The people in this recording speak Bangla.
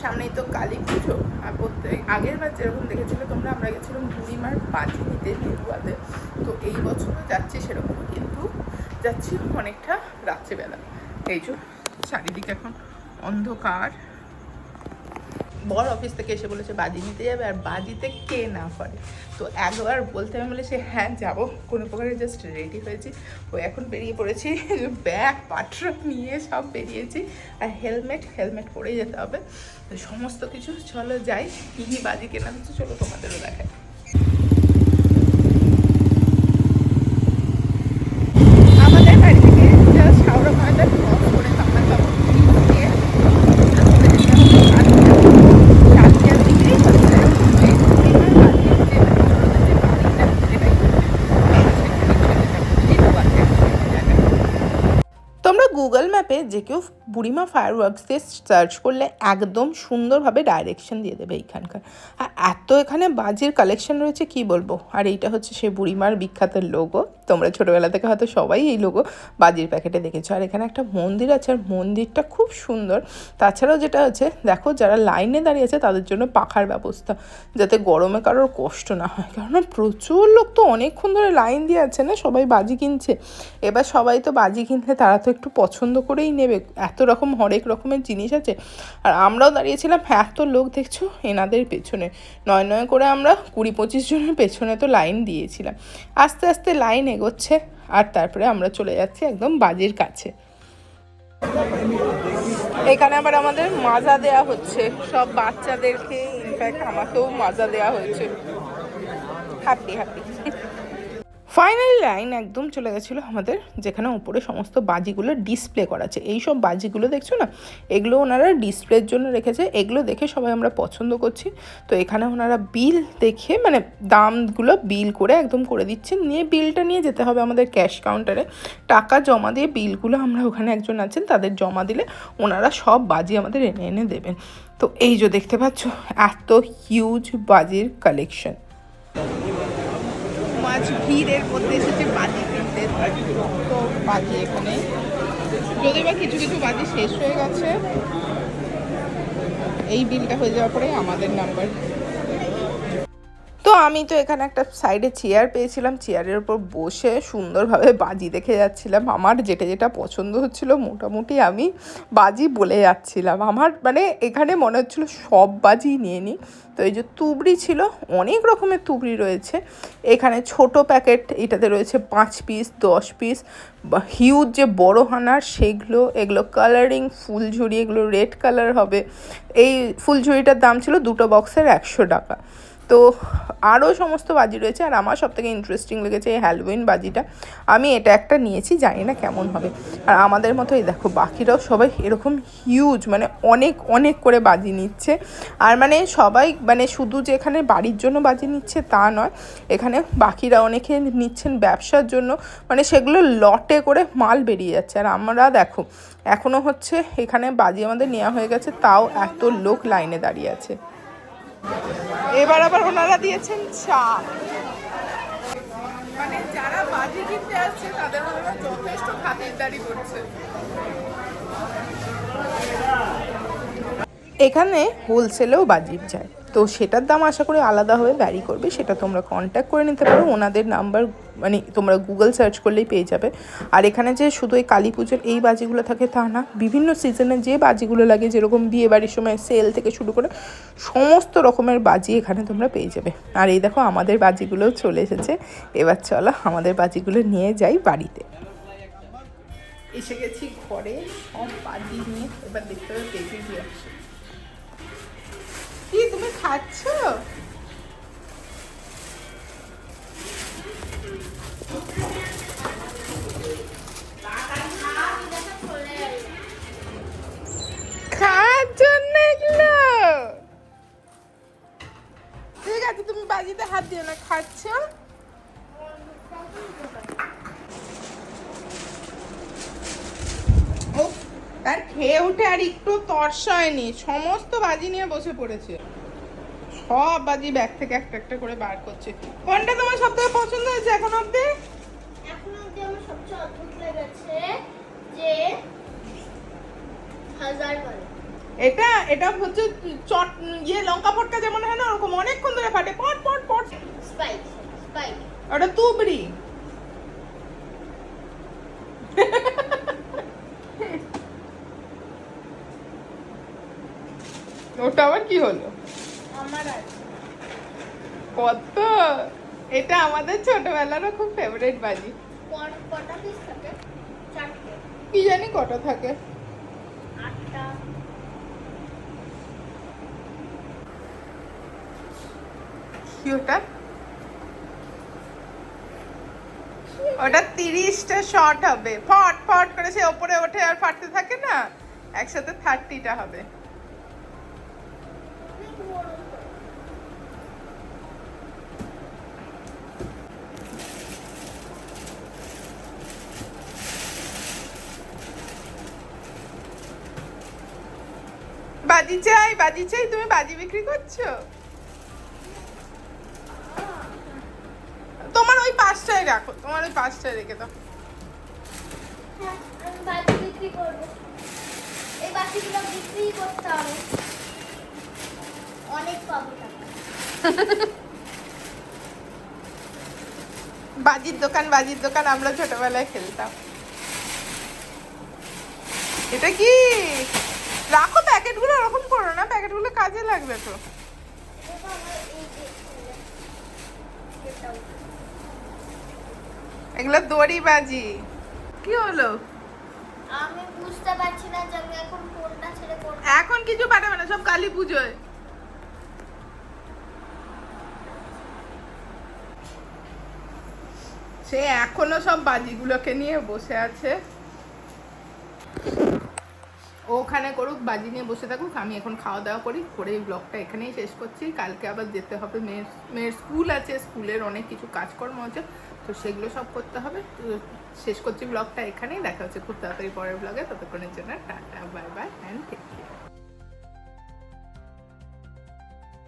সামনেই তো কালী পুজো। আর প্রত্যেক আগের বার যেরকম দেখেছিল তোমরা, আমরা গেছিলাম বুড়িমার বাজি নিতে নিরুয়াতে তো এই বছরও যাচ্ছি সেরকম, কিন্তু যাচ্ছি অনেকটা রাত্রিবেলা। এই যে, চারিদিকে এখন অন্ধকার। বড় অফিস থেকে এসে বলেছে, বাজি নিতে যাবে আর বাজিতে কে না পারে? তো একবার বলতে আমি বলেছি হ্যাঁ যাব। কোনো প্রকারে জাস্ট রেডি হয়েছি। ও এখন বেরিয়ে পড়েছি, ব্যাগ পাত্র নিয়ে সব বেরিয়েছি। আর হেলমেট হেলমেট পরেই যেতে হবে। তো সমস্ত কিছু, চলো যাই, কী কী বাজি কেনা হচ্ছে চলো তোমাদেরও দেখাই। আমাদের বাড়ি থেকে হাওড়া ময়দান ক্রস করে আমরা যাব দিয়ে আমাদের যেতে হবে কালকিয়া। কালকিয়ার দিকেই হচ্ছে এই পূর্ণিমার বাড়ির যে ছোটদের যে বাড়িটা যেটাই হচ্ছে, সেখানে চলে যাব। তোমরা গুগল যে কেউ বুড়িমা ফায়ার ওয়ার্কস দিয়ে সার্চ করলে একদম সুন্দরভাবে ডাইরেকশন দিয়ে দেবে এইখানকার। আর এত এখানে বাজির কালেকশন রয়েছে, কি বলব? আর এইটা হচ্ছে সেই বুড়িমার বিখ্যাত লোগো তোমরা ছোটোবেলা থেকে হয়তো সবাই এই লোগো বাজির প্যাকেটে দেখেছ। আর এখানে একটা মন্দির আছে, আর মন্দিরটা খুব সুন্দর। তাছাড়াও যেটা হচ্ছে, দেখো যারা লাইনে দাঁড়িয়ে আছে, তাদের জন্য পাখার ব্যবস্থা, যাতে গরমে কারোর কষ্ট না হয়। কারণ প্রচুর লোক তো অনেকক্ষণ ধরে লাইন দিয়ে আছে না, সবাই বাজি কিনছে। এবার সবাই তো বাজি কিনলে তারা তো একটু পছন্দ করেই নেবে। এত রকম হরেক রকমের জিনিস আছে। আর আমরাও দাঁড়িয়েছিলাম এত লোক দেখছ, এনাদের পেছনে। নয় নয় করে আমরা কুড়ি পঁচিশ জনের পেছনে তো লাইন দিয়েছিলাম। আস্তে আস্তে লাইন এগোচ্ছে, আর তারপরে আমরা চলে যাচ্ছি একদম বাজির কাছে। এখানে আবার আমাদের মাজা দেয়া হচ্ছে। সব বাচ্চাদেরকে ইনফ্যাক্ট আমাকেও মাজা দেয়া হয়েছে। হ্যাপি হ্যাপি ফাইনালি লাইন একদম চলে গেছিল আমাদের, যেখানে উপরে সমস্ত বাজিগুলো ডিসপ্লে করা আছে। এই সব বাজিগুলো দেখছ না? এগুলো ওনারা ডিসপ্লের জন্য রেখেছে। এগুলো দেখে সবাই আমরা পছন্দ করছি। তো এখানে ওনারা বিল দেখে মানে দামগুলো বিল করে একদম করে দিচ্ছেন নিয়ে বিলটা নিয়ে যেতে হবে আমাদের ক্যাশ কাউন্টারে টাকা জমা দিয়ে বিলগুলো আমরা ওখানে একজন আছেন, তাদের জমা দিলে ওনারা সব বাজি আমাদের এনে এনে দেবেন। তো এই যে দেখতে পাচ্ছ, এত হিউজ বাজির কালেকশন মাছ ভিড়ের মধ্যে এসেছে বাজি কিনতে। তো বাজি এখানে। যদি বা কিছু কিছু বাজি শেষ হয়ে গেছে, এই বিলটা হয়ে যাওয়ার পরে আমাদের নাম্বার আমি তো এখানে একটা সাইডে চেয়ার পেয়েছিলাম। চেয়ারের উপর বসে সুন্দরভাবে বাজি দেখে যাচ্ছিলাম। আমার যেটা যেটা পছন্দ হচ্ছিল, মোটামুটি আমি বাজি বলে যাচ্ছিলাম। আমার মানে এখানে মনে হচ্ছিল সব বাজি নিয়ে নিই। তো এই যে তুবড়ি ছিল, অনেক রকমের তুবড়ি রয়েছে। এখানে ছোট প্যাকেট এটাতে রয়েছে পাঁচ পিস দশ পিস হিউজ যে বড় হানার সেগুলো, এগুলো কালারিং ফুলঝুরি, এগুলো রেড কালার হবে। এই ফুলঝুরিটার দাম ছিল দুটো বক্সের একশো টাকা। তো আরও সমস্ত বাজি রয়েছে আর আমার সব থেকে ইন্টারেস্টিং লেগেছে এই হ্যালোউইন বাজিটা। আমি এটা একটা নিয়েছি, জানি না কেমন হবে। আর আমাদের মতোই দেখো, বাকিরাও সবাই এরকম হিউজ মানে অনেক অনেক করে বাজি নিচ্ছে। আর মানে সবাই মানে শুধু যে এখানে বাড়ির জন্য বাজি নিচ্ছে তা নয়, এখানে বাকিরা অনেকে নিচ্ছেন ব্যবসার জন্য। মানে সেগুলো লটে করে মাল বেরিয়ে যাচ্ছে। আর আমরা দেখো এখনও হচ্ছে এখানে বাজি আমাদের নেওয়া হয়ে গেছে, তাও এত লোক লাইনে দাঁড়িয়ে আছে। এবার আবার ওনারা দিয়েছেন চা। মানে যারা বাজি কিনতে আসছে তাদের ওনারা যথেষ্ট খাতিরদারি করছে। এখানে হোলসেলেও বাজি যায়। তো সেটার দাম আশা করি আলাদাভাবে ভ্যারি করবে। সেটা তোমরা কন্ট্যাক্ট করে নিতে পারো। ওনাদের নাম্বার মানে তোমরা গুগল সার্চ করলেই পেয়ে যাবে। আর এখানে যে শুধু এই কালী পুজোর এই বাজিগুলো থাকে তা না, বিভিন্ন সিজনে যে বাজিগুলো লাগে, যেরকম বিয়ে বাড়ির সময় সেল থেকে শুরু করে সমস্ত রকমের বাজি এখানে তোমরা পেয়ে যাবে। আর এই দেখো, আমাদের বাজিগুলোও চলে এসেছে। এবার চলো আমাদের বাজিগুলো নিয়ে যাই বাড়িতে। এসে গেছি ঘরে, সব বাজি নিয়ে এবার দেখতে হবে কি তুমি খাচ্ছ? খাওয়ার জন্য ঠিক আছে, তুমি বাজিতে হাত দিও না খেয়ে উঠে আর একটু তর্সায়নি সমস্ত বাজি নিয়ে বসে পড়েছে। সব বাজি ব্যাগ থেকে একটা একটা করে বার করছে। কোনটা তোমার সব থেকে পছন্দ হয়েছে এখন অব্দি এখন অব্দি আমার সবচেয়ে অদ্ভুত লেগেছে যে হাজার এটা এটা হচ্ছে চট ইয়ে লঙ্কা ফটকা যেমন হয় না ওরকম অনেকক্ষণ ধরে ফাটে পট পট পট। স্পাইস স্পাইস ওটা তুবড়ি। ওটা আবার কি হলো? কত এটা আমাদের ছোটবেলারও খুব ফেভারিট বাজি। ক- জানি কটা থাকে। কি ওটা ওটা তিরিশটা শর্ট হবে। ফট ফট করে সে ওপরে ওঠে আর ফাটতে থাকে না। একসাথে থার্টিটা হবে অনেক বড় তো। বাজি চাই বাজি চাই তুমি বাজি বিক্রি করছ? তোমার ওই পাঁচটায় রাখো তোমার ওই পাঁচটায় রেখে দাও। বাজি বিক্রি করব। এই বাকিগুলো বিক্রি করতে হবে। অনেক পাবো বাজির দোকান বাজির দোকান আমরা ছোটবেলায় খেলতাম। এটা কি? রাখো প্যাকেটগুলো ওরকম করো না প্যাকেটগুলো কাজে লাগবে তো। এগুলো দড়ি বাজি। কি হলো? আমি বুঝতে পারছি না যে আমি এখন কোনটা ছেড়ে কোনটা এখন কিছু পাঠাবে না সব কালী পুজোয়। সে এখনও সব বাজিগুলোকে নিয়ে বসে আছে। ওখানে করুক, বাজি নিয়ে বসে থাকুক, আমি এখন খাওয়া দাওয়া করি, করে এই ব্লগটা এখানেই শেষ করছি। কালকে আবার যেতে হবে, মেয়ের মেয়ের স্কুল আছে, স্কুলের অনেক কিছু কাজকর্ম আছে, তো সেগুলো সব করতে হবে। তো শেষ করছি ব্লগটা এখানেই, দেখা হচ্ছে খুব তাড়াতাড়ি পরের ব্লগে ততক্ষণের জন্য tata bye bye and take